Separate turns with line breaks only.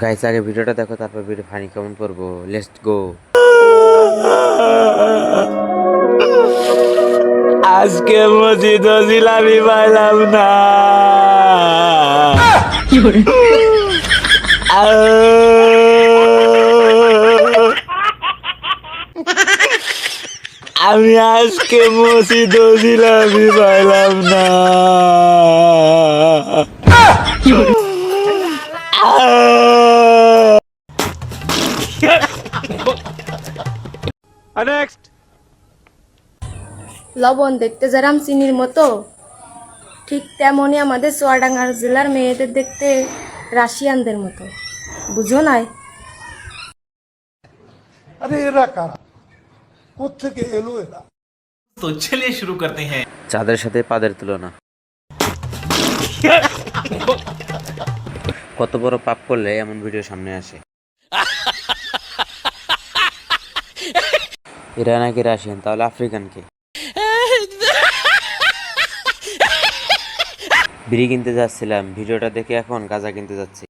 Guys আগে ভিডিওটা দেখো, তারপর ভিডিও ফানি কেমন করব। লেটস গো
আজকে মসজিদ জিলাপি পাইলাম না। আমি আজকে মসজিদ জিলাপি পাইলাম না। নেক্সট
লবণ দেখতে যেরাম চিনির মতো ঠিক তেমনই আমাদের চুয়াডাঙ্গার জেলার মেয়েদের দেখতে রাশিয়ানদের মতো। বুঝো নাই?
তো শুরু করতে হ্যাঁ।
চাঁদের সাথে পাদের তুলনা। কত বড় পাপ করলে এমন ভিডিও সামনে আসে? এরা নাকি রাশিয়ান তাহলে আফ্রিকান কে বিড়ি কিনতে যাচ্ছিলাম, ভিডিওটা দেখে এখন গাঁজা কিনতে যাচ্ছি।